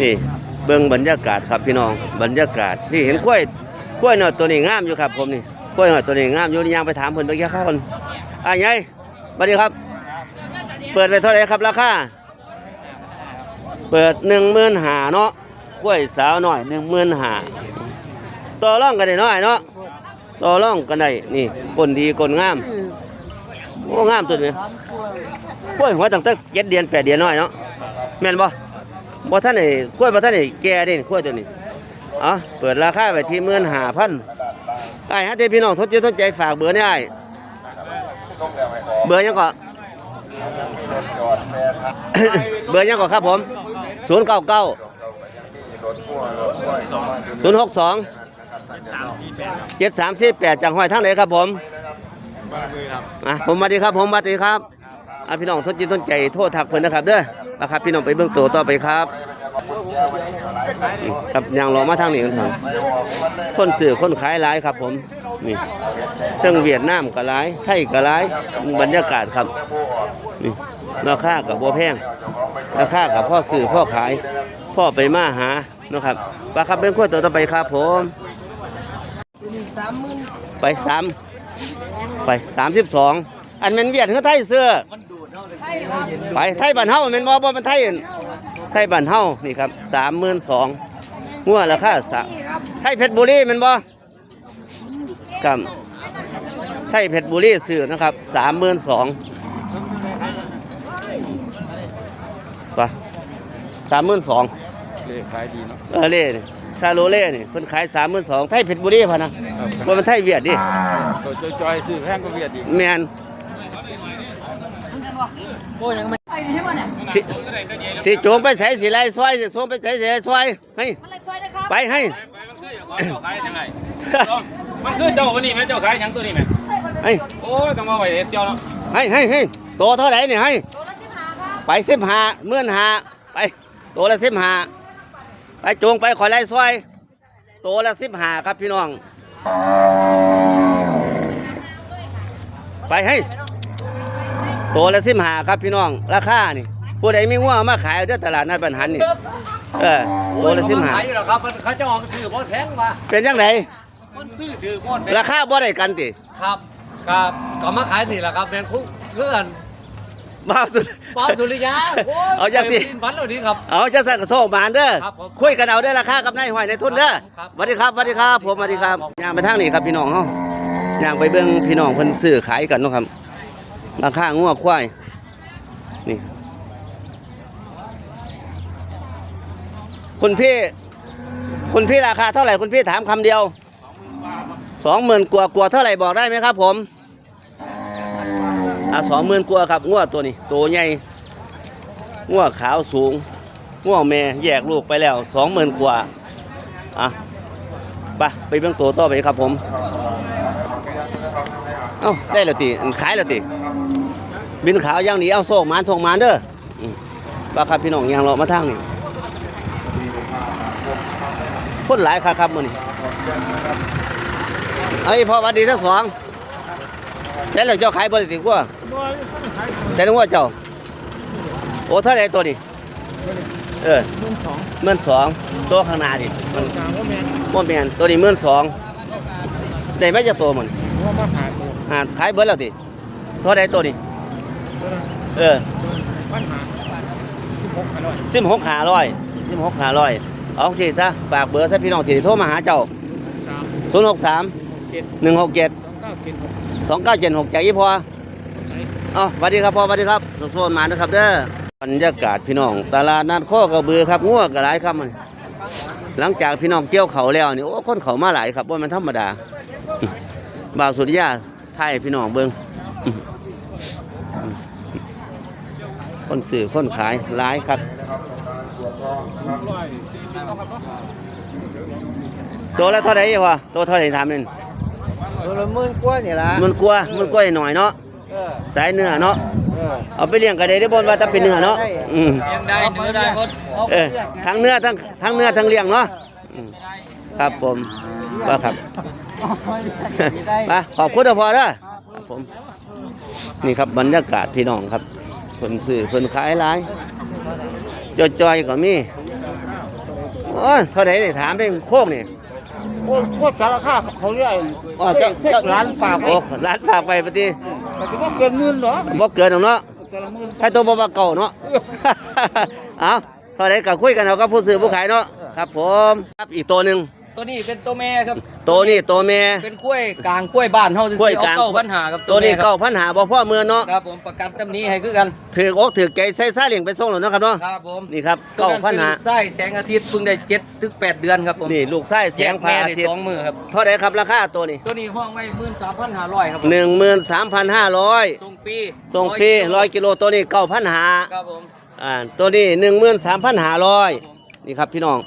นี่เบิ่งบรรยากาศครับพี่น้องบรรยากาศนี่เห็นกล้วยกล้วยหน่อยตัวนี้งามอยู่ครับผมนี่กล้วยหน่อยตัวนี้งามอยู่นี่ยังไปถามเพิ่นเมื่อกี้ครับคนอะยายสวัสดีครับ เปิดไปเท่าไหร่ครับราคาเปิดหนึ่งหมื่นหาเนาะกล้วยสาวหน่อยหนึ่งหมื่นหาต่อร่องกันได้น้อยเนาะต่อร่องกันได้นี่ก้นดีก้นงามโอ้งามตัวนี้กล้วยหัวตั้งแต่เจ็ดเดือนแปดเดือนน้อยเนาะแม่นบ่ บ่ท่านนี่กล้วยบ่ท่านนี่แก่เด่นกล้วยตัวนี้อ๋อเปิดราคาไปที่หมื่นหาพันไอ้ฮะเด้พี่น้องทดใจทดใจฝากเบอร์นี่ไอ้เบอร์ยังก่อนเบอร์ยังก่อนครับผมศูนย์เก้าเก้าศูนย์หกสองเจ็ดสามสี่แปดจากห้อยทางไหนครับผมอะผมมาดีครับผมมาดีครับอะพี่น้องทดจิตทนใจโทษทักเพิ่นนะครับเด้อะครับพี่น้องไปเบื้องตัวต่อไปครับครับยางรอมาทางนี้กันเถอะคนสื่อคนขายหลายครับผมนี่เทั้งเวียดนามก็หลายไทยก็หลายบรรยากาศครับนี่ราคากับบัวแพงราคากับพ่อสื่อพ่อขาย พ่อไปมาหานะครับปลาครับเป็นขั้วตัวต่อไปครับผมไปสามไปสามสิบสองอันเป็นเวียดคือไทยเสื้อ ไปไทยบ้านเฮาแม่นบ่บ่เป็นไทยไทยบ้านเฮานี่ครับสามหมื่นสองงัวราคาสามไทยเพชรบุรีแม่นบ่กับไทยเพชรบุรีซื้อนะครับสามหมื่นสองไปสามหมื่นสองเลขขายดีเนาะเออเล่นี่ซาโลเล่นี่เพิ่นขายสามหมื่นสองไทยเพชรบุรีพะนะว่ามันไทยเวียดดิตัวจอยๆซื้อแพงก็เวียด อีกแมนสิสิโจงไปใส่สิไล่ซอยสิโจงไปใส่สิไล่ซอยให้ไปให้มันคือเจ้าของเจ้าขายยังไงมันคือเจ้าวันนี้ไหมเจ้าขายหยังตัวนี้ไหมให้โอ้ยต้องมาไว้เอสเจ้าเนาะให้ให้ให้โตเท่าไหร่นี่ให้ไปสิบห้าหมื่นห้าไปโตละสิบห้าไปโจงไปขอไล่ซอย โตละสิบห้าครับพี่น้อง ไปให้ ตัวละสิบหาครับพี่น้อง ราคานี่ผู้ใดมีงัวเอามาขายเด้อตลาดนัดบันหันนี่เออตัวละสิบหาขายอยู่หรอครับมันเขาจะออกสื่อบ่แพงมาเป็นยังไงมันซื้อถือบ่แพงราคาบ่ได้กันติครับครับก็มาขายนี่แหละครับแมนคุกเพื่อนบ้าสุดปอสุริยาโยเอาจังสิไปบินพันเหล่านี้ครับเอาจะสั่งกระโซกมานเด้อครับผมคุยกันเอาเด้อราคากับนายห้อยในทุนเด้อครับสวัสดีครับสวัสดีครับผมสวัสดีครับย่างไปทางนี้ครับพี่น้องเฮาย่างไปเบิ่งพี่น้องเพิ่นซื้อขายกันเนาะครับ ราคางัวควายนี่คุณพี่ คุณพี่ราคาเท่าไหร่คุณพี่ถามคำเดียวสองหมื่นกว่ากว่าเท่าไหร่บอกได้ไหมครับผมอะสองหมื่นกว่าครับงัวตัวนี้ตัวใหญ่งัวขาวสูงงัวแม่แยกลูกไปแล้วสองหมื่นกว่า อะไปไปเบื้องตัวต่อไปครับผม เอ้า ได้แล้วติ ขายแล้วติ บินขาวอย่างนี้เอาโซ่มานส่งมานเด้ออืมว่าครับพี่น้องยางรอมาทางนี่คนหลายครับครับมื้อนี้เอ้ยพ่อหวัดดีทั้งสองเสร็จแล้วเจ้าขายบริสิกว่าเสร็จแล้วว่าเจ้า โอ้เท่าไหรตัวนี้เออหมื่นสองตัวข้างหน้าดิมันว่าแมนตัวนี้หมื่นสองได้ไหมจะตัวมันหาขายเบิดแล้วติเท่าไหรตัวนี้ เออสิบหกห้าร้อยสิบหกห้าร้อยเอาสิซะฝากเบอร์ซะพี่น้องสิได้โทรมาหาเจ้าศูนย์หกสามหนึ่งหกเจ็ดสองเก้าเจ็ดหกจากยี่พอเอ้าสวัสดีครับพ่อสวัสดีครับสุขโทนมานะครับเด้อบรรยากาศพี่น้องตลาดนัดข้อกระบือครับงัวกระไรครับมันหลังจากพี่น้องเกี่ยวเขาแล้วนี่โอ้คนเขามาหลายครับว่ามันธรรมดาอื้อบ่าวสุริยาไทยพี่น้องเบิ้งอื้อ คนสื่อคนขายหลายครับตัวละเท่าไหร่วะตัวเท่าไหร่ถามนึงตัวละหมื่นกว่านี่ล่ะมันกลัวมันกลัวหน่อยเนาะเออสายเนื้อเนาะเออเอาไปเลี้ยงก็ได้ได้บนว่าจะเป็นเนื้อเนาะอืมยังได้เนื้อได้คนเออทั้งเนื้อทั้งทั้งเนื้อทั้งเลี้ยงเนาะอืมครับผมว่าครับมาขอบคุณเด้อพอเด้อครับผมนี่ครับบรรยากาศพี่น้องครับ คนซื้อคนขายหลายจอยๆก็มีโอ้ยเท่าไหร่นี่ถามได้โคกนี่โอ้พวกสารคาเขาเรียกอ๋อเจ้าพวกร้านฝากไว้โอ้ร้านฝากไปปฏิมันจะว่าเกินหมื่นเหรอบ่เกินหรอกเนาะแต่ละหมื่นให้ตัวบ่ว่าเก่าเนาะเอาเท่าไหร่ก็คุยกันเอากับผู้ซื้อผู้ขายเนาะครับผมครับอีกตัวหนึง ตัวนี้เป็นตัวแม่ครับตัวนี้ตัวแม่เป็นกล้วยกลางกล้วยบ้านเฮาซื่อกล้วยๆเอากลางเก้าปัญหาครับตัวนี้แม่คเก้ารับพันหาบ่พ่อเมือเนาะครับผมประกันตำหนี้ให้คือกันถือกอกถือใจใส่ซาเลี้ยงไปส่งแล้วเนาะครับเนาะครับผมนี่ครับเก้าพันหาไส้แสงอาทิตย์เพิ่งได้เจ็ดถึงแปดเดือนครับผมนี่ลูกไส้เสียงพระแม่อาได้ทิตสองย์มือครับเท่าไหร่ครับราคาตัวนี้ ตัวนี้ห้องไว้หมื่นสามพันห้าร้อยครับผมหนึ่งหมื่นสามพันห้าร้อยส่งฟรีส่งฟรีร้อยกิโลตัวนี้เก้าพันหาครับผมอ่าตัวนี้หนึ่งหมื่นสามพันห้าร้อยนี่ครับพี่น้อง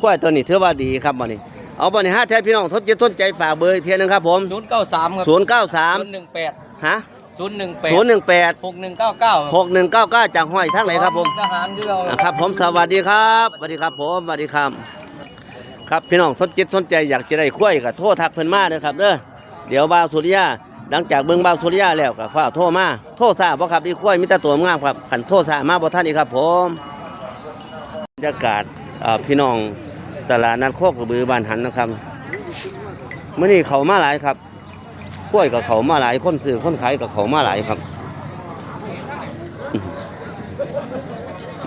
ควายตัวนี้ถือว่าดีครับบ่นี้ เอาบ่นี้ห้าแท้พี่น้องทดเจทนใจฝากเบอร์อีกเทียหนึงครับผมศูนย์เก้าสามครับศูนย์เก้าสามศูนย์หนึ่งแปดฮะศูนย์หนึ่งแปดศูนย์หนึ่งแปดหกหนึ่งเก้าเก้าหกหนึ่งเก้าเก้าจากห้อยทั้งไหนครับผม ทหารคือเรา นะครับผมสวัสดีครับสวัสดีครับผมสวัสดีครับครับพี่น้องสนจิตสนใจอยากจะได้คุ้ยกับโทษทักเพิ่นมาเด้อครับเด้อเดี๋ยวบ่าวสุริยาหลังจากเบิ่งบ่าวสุริยาแล้วก็ฟ้าโทรมาโทรซาบ่ครับที่คุ้ยมีแต่ตัวงามครับขันโทรซามาบ่ทันอีกครับผมบรรยากาศเอ่อพี่น้อง ตลาดนัดโคกกระบือบ้านหันนะครับเมื้อนี้เขามาหลายครับคุ้ยกับเขามาหลายคนซื้อคนขายกับเขามาหลายครับ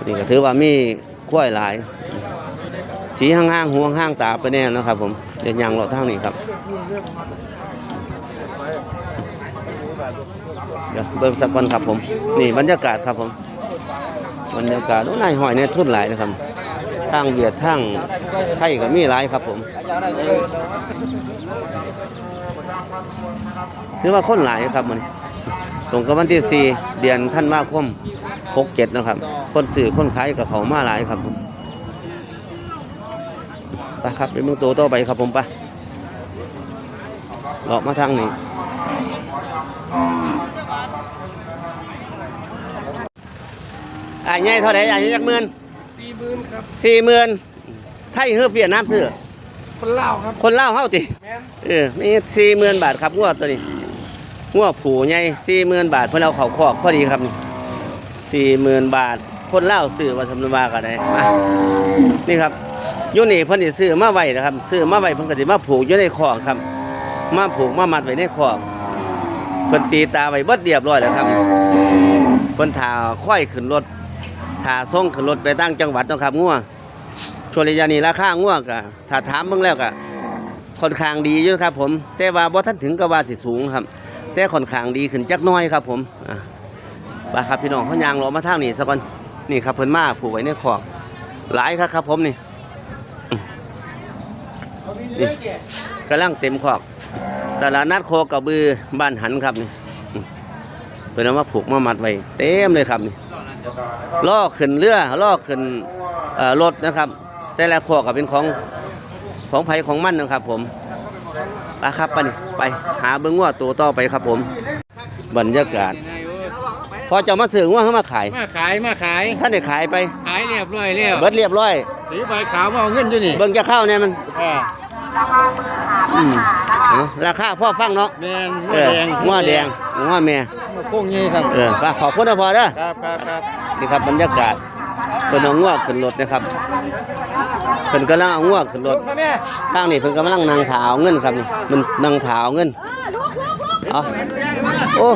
นี่ก็ถือว่ามีกล้วยหลายสีห้างๆห่วงห้างตาไปแน่นะครับ ผมเดี๋ยวยังเราทางนี้ครับเดี๋ยวเบิ่งสักคนครับผม นี่บรรยากาศครับผมบรรยากาศโอ้นายหอยเนี่ยทุ่นหลายนะครับ ทางเวียดทางไทยก็มีหลายครับผมถือว่าคนหลายครับมันตรงกับวันที่สี่เดือนท่านว่าคมหกเจ็ดนะครับ คนสื่อคนขายกับเขามาหลายครับผมไปครับไปเมืองตัวต่อไปครับผมไปเลาะมาทางนี้อ่าใหญ่เท่าไหร่อ่าใหญ่จักหมื่น สี่หมื่นครับสี่หมื่นไทยเฮือเฟียดน้ำซื้อคนเล่าครับคนเล่าวเฮาติเออมีสี่หมื่นบาทครับงวดตัวนี้งวดผูใหญ่สี่หมื่นบาทเพื่อเอาเขาคอกพอดีครับนี่สี่หมื่นบาท คนเล่าวซื้อว่าสำนวนว่ากันได้มานี่ครับอยูนี่เพิ่นสิซื้อมาไว้นะครับซื้อมาไว้เพิ่นก็สิมาผูกอยู่ในคอกครับ มาผูกมามัดไว้ในคอกเพิ่นตีตาไว้เบิดเรียบร้อยแล้วครับเพิ่นถ่าค่อยขึ้นรถ ถ่าส่งขึ้นรถไปตั้งจังหวัดเนาะครับงัวชวระยะนี้ราคางัวก็ถ้าถามเบิ่งแล้วก็ค่อนข้างดีอยู่ครับ ผม แต่ว่าบ่ทันถึงกับว่าสิสูงครับ แต่ค่อนข้างดีขึ้นจักน้อยครับ ผมอะไปครับพี่น้องเขายางรอมาทางนี้ซะก่อนนี่ครับเพิ่นมาผูกไว้ในคอกหลายครับครับ ผมนี่นี่กำลังเต็มคอกตลาดนัดโคกระบือบ้านหันครับนี่เพิ่นเอามาผูกมามัดไว้เต็มเลยครับนี่ ล่อขึ้นเรือล่อขึ้นเอ่อรถนะครับ แต่ละคอกก็เป็นของของไผของมันนะครับ ผมไปครับไปนี่ไปหาเบิ้งว่าตัวต่อไปครับผม บรรยากาศ พอเจะมาสื่อว่าเขามาขาย มาขายมาขายท่านได้ขายไป ขายเรียบร้อยแล้วเบิดเรียบร้อยสีใบขาวมาเอาเงินอยู่นี่เบิ้งจะเข้าเนี่ยมันอ่าอืมเอาราคาพ่อฟังเนาะแมนเออง้อแดงง้อแม่พวกนี้ครับเออไปขอบคุณนะพอเด้อครับครับครับ นี่ครับบรรยากาศเพิ่นเอาง้อขึ้นรถนะครับเพิ่นกำลังเอาง้อขึ้นรถพ่อแม่ทางนี้เพิ่นกำลังนั่งถาวเงินครับนี่มันนั่งถาวเงินเอาโอ้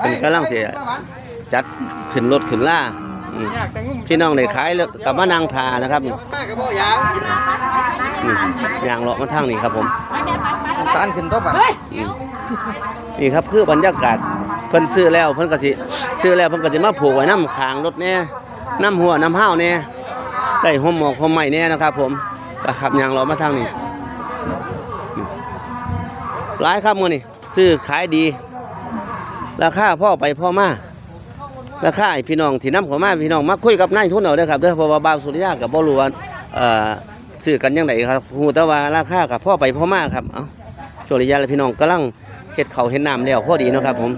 เป็นกำลังเสียจัดขึ้นรถขึ้นล่าอืมอยากแต่งุ่มพี่น้องได้ขายแล้วกลับมานั่งทานะครับนี่ป้ากับพ่อยาวอืมยางเลาะมาทางนี้ครับผมตานขึ้นต๊ะป่ะอืมนี่ครับคือบรรยากาศ เพิ่นซื้อแล้วเพิ่นก็สิซื้อแล้วเพิ่นก็สิมาผูกไว้น้ำคางรถแน่น้ำหัวน้ำห้าวแน่ใต้ห่มหมอกห่มไหม้แน่นะครับ ผมก็ขับยางเลามาทางนี้หลายครับมือนี่ซื้อขายดี ราคาพ่อไปพ่อมาราคาให้พี่น้องที่นำเข้ามาพี่น้องมาคุยกับนายทุนเอาเด้อครับเด้อเพราะว่าบ่าวสุริยะกับบ่รู้ว่าเอ่อซื้อกันยังไงครับฮู้แต่ว่าราคากับพ่อไปพ่อมาครับเอ้าสุริยะและพี่น้องกำลังเฮ็ดข้าวเฮ็ดน้ำแล้วพอดีเนาะครับผม